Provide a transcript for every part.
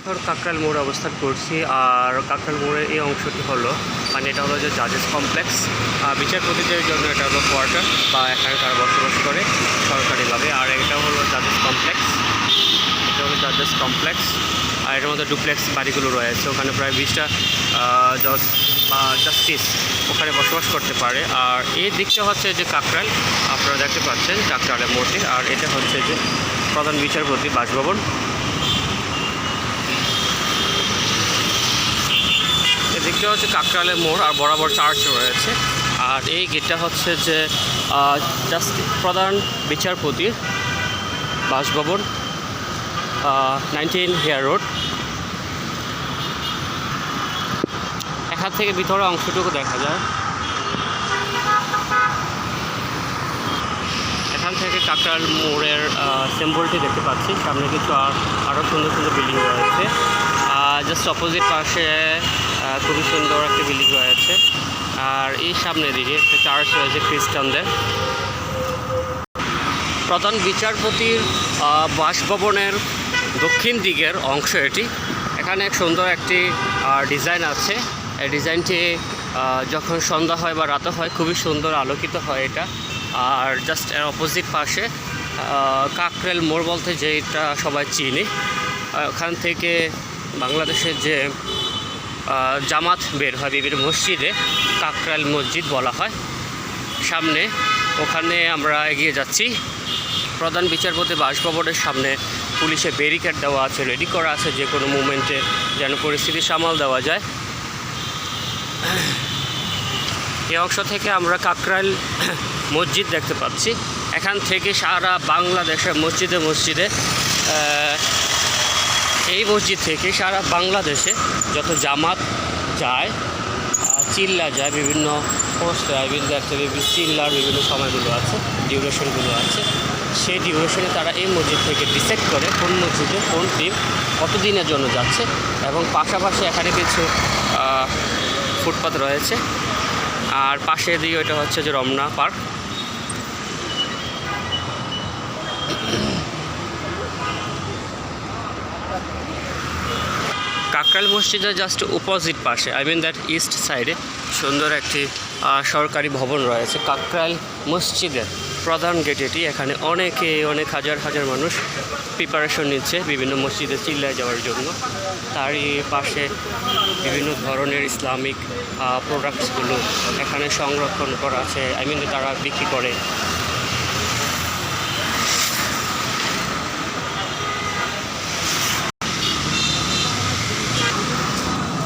এখন কাকরাল মোড়ে অবস্থান করছি, আর কাকরাল মোড়ের এই অংশটি হলো মানে এটা হলো যে জাজেস কমপ্লেক্স। বিচারপতিদের জন্য এটা হলো কোয়ার্টার, বা এখানে তারা বসবাস করে সরকারিভাবে। আর এটা হলো জাজেস কমপ্লেক্স। এটা হলো জাজেস কমপ্লেক্স। আর এটার মধ্যে ডুপ্লেক্স বাড়িগুলো রয়েছে। ওখানে প্রায় বিশটা জজ বা জাস্টিস ওখানে বসবাস করতে পারে। আর এই দিকটা হচ্ছে যে কাকরাল, আপনারা দেখতে পাচ্ছেন কাকরালের মোড়টি আর এটা হচ্ছে যে প্রধান বিচারপতি বাসভবন। এদিকটা হচ্ছে কাকরালের মোড়, আর বরাবর চার্চ রয়েছে। আর এই গেটটা হচ্ছে যে জাস্ট প্রধান বিচারপতির বাসভবন নাইনটিন হেয়ার রোড। এখান থেকে ভিতরে অংশটুকু দেখা যায়। এখান থেকে কাকরাল মোড়ের সিম্বলটি দেখতে পাচ্ছি। সামনে কিছু আর আরও সুন্দর সুন্দর বিল্ডিং রয়েছে। জাস্ট অপোজিট পাশে খুবই সুন্দর একটা বিল্ডিং রয়েছে। আর এই সামনের দিকে একটা চার্চ রয়েছে খ্রিস্টানদের। প্রধান বিচারপতির বাসভবনের দক্ষিণ দিকের অংশ এটি। এখানে সুন্দর একটি ডিজাইন আছে। এই ডিজাইনটি যখন সন্ধ্যা হয় বা রাতে হয়, খুবই সুন্দর আলোকিত হয় এটা। আর জাস্ট এর অপোজিট পাশে কাকরেল মোড় বলতে যেটা সবাই চিনি। ওখান থেকে বাংলাদেশের যে জামাত বের হয় বিভিন্ন মসজিদে কাকরাল মসজিদ বলা হয়। সামনে ওখানে আমরা এগিয়ে যাচ্ছি। প্রধান বিচারপতি বাসভবনের সামনে পুলিশে ব্যারিকেড দেওয়া আছে, রেডি করা আছে, যে কোনো মুমেন্টে যেন পরিস্থিতি সামাল দেওয়া যায়। এই অংশ থেকে আমরা কাকরাইল মসজিদ দেখতে পাচ্ছি। এখান থেকে সারা বাংলাদেশের মসজিদে মসজিদে এই মসজিদ থেকে সারা বাংলাদেশে যত জামাত যায় চিল্লা যায়, বিভিন্ন পোস্ট বিভিন্ন একটা বিভিন্ন চিল্লার বিভিন্ন সময়গুলো আছে ডিউরেশনগুলো আছে, সেই ডিউরেশনে তারা এই মসজিদ থেকে ডিসাইড করে কোন মসজিদে কোন টিম কতদিনের জন্য যাচ্ছে এবং পাশাপাশি এখানে কিছু ফুটপাথ রয়েছে। আর পাশে দিয়ে ওইটা হচ্ছে যে রমনা পার্ক। কাকরাইল মসজিদের জাস্ট অপোজিট পাশে আই মিন দ্যাট ইস্ট সাইডে সুন্দর একটি সরকারি ভবন রয়েছে। কাকরাইল মসজিদের প্রধান গেট এটি। এখানে অনেকে, অনেক হাজার হাজার মানুষ প্রিপারেশন নিচ্ছে বিভিন্ন মসজিদে চিল্লায় যাওয়ার জন্য। তারই পাশে বিভিন্ন ধরনের ইসলামিক প্রোডাক্টসগুলো এখানে সংরক্ষণ করা আছে। আই মিন তারা বিক্রি করে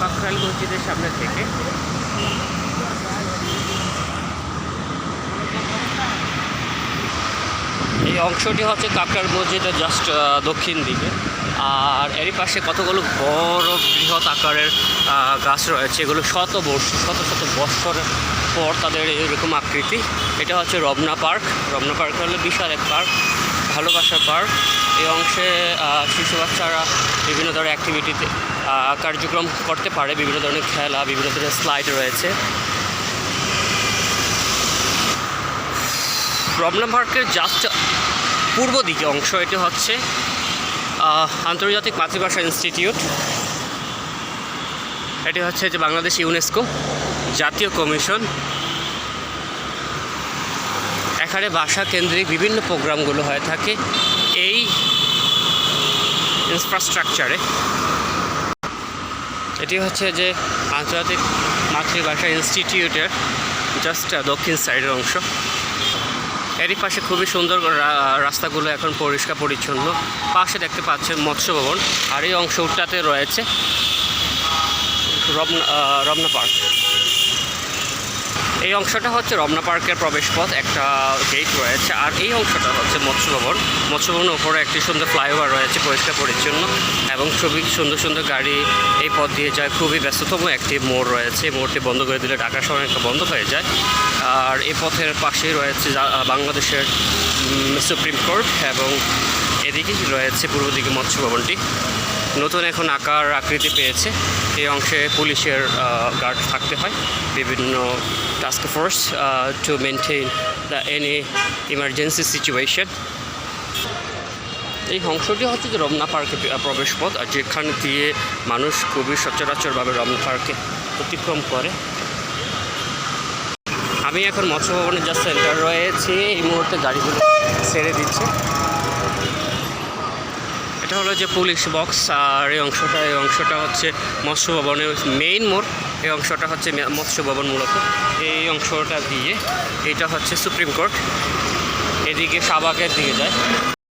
কাকরাইল মসজিদের সামনে থেকে। এই অংশটি হচ্ছে কাকরাইল মসজিদের জাস্ট দক্ষিণ দিকে। আর এরই পাশে কতগুলো বড় বৃহৎ আকারের গাছ রয়েছে। এগুলো শত বর্ষ, শত শত বৎসরের পর তাদের এরকম আকৃতি। এটা হচ্ছে রমনা পার্ক। রমনা পার্ক হলো বিশাল এক পার্ক, ভালোবাসার পার্ক। এই অংশে শিশু বাচ্চারা বিভিন্ন ধরনের অ্যাক্টিভিটিতে কার্যক্রম করতে পারে, বিভিন্ন ধরনের খেলা, বিভিন্ন ধরনের স্লাইড রয়েছে। রমনা পার্কের জাস্ট পূর্ব দিকে অংশ, এটি হচ্ছে আন্তর্জাতিক মাতৃভাষা ইনস্টিটিউট এটি হচ্ছে যে বাংলাদেশ ইউনেস্কো জাতীয় কমিশন। এখানে ভাষা কেন্দ্রিক বিভিন্ন প্রোগ্রামগুলো হয়ে থাকে এই ইনফ্রাস্ট্রাকচারে এটি হচ্ছে যে আন্তর্জাতিক মাতৃভাষা ইনস্টিটিউটের জাস্ট দক্ষিণ সাইডের অংশ। এরই পাশে খুবই সুন্দর রাস্তাগুলো এখন পরিষ্কার পরিচ্ছন্ন। পাশে দেখতে পাচ্ছেন মৎস্য ভবন। আর এই অংশটাতে রয়েছে রমনা রমনা পার্ক। এই অংশটা হচ্ছে রমনা পার্কের প্রবেশপথ, একটা গেট রয়েছে। আর এই অংশটা হচ্ছে মৎস্য ভবন মৎস্য ভবনের উপরে একটি সুন্দর ফ্লাইওভার রয়েছে পরিষ্কার পরিচ্ছন্ন এবং খুবই সুন্দর সুন্দর গাড়ি এই পথ দিয়ে যায়। খুবই ব্যস্ততম একটি মোড় রয়েছে। এই মোড়টি বন্ধ করে দিলে ঢাকা শহর একটা বন্ধ হয়ে যায়। আর এই পথের পাশেই রয়েছে বাংলাদেশের সুপ্রিম কোর্ট এবং এদিকেই রয়েছে পূর্ব দিকে মৎস্য ভবনটি নতুন এখন আকার আকৃতি পেয়েছে। এই অংশে পুলিশের গার্ড থাকতে হয়। বিভিন্ন task force to maintain the any emergency situation এই অংশটি হচ্ছে যে রমনা পার্কে প্রবেশ পথ আর যেখানে দিয়ে মানুষ খুবই সচরাচরভাবে রমনা পার্কে অতিক্রম করে। আমি এখন মৎস্য ভবনের যা সেন্টার রয়েছে, এই মুহূর্তে গাড়িগুলো ছেড়ে দিচ্ছে। এটা হলো যে পুলিশ বক্স, আর এই অংশটা এই অংশটা হচ্ছে মৎস্য ভবনের মেইন মোড়। এই অংশটা হচ্ছে মৎস্য ভবন মূলত। এই অংশটা দিয়ে, এটা হচ্ছে সুপ্রিম কোর্ট। এদিকে শাহবাগের দিকে যায়।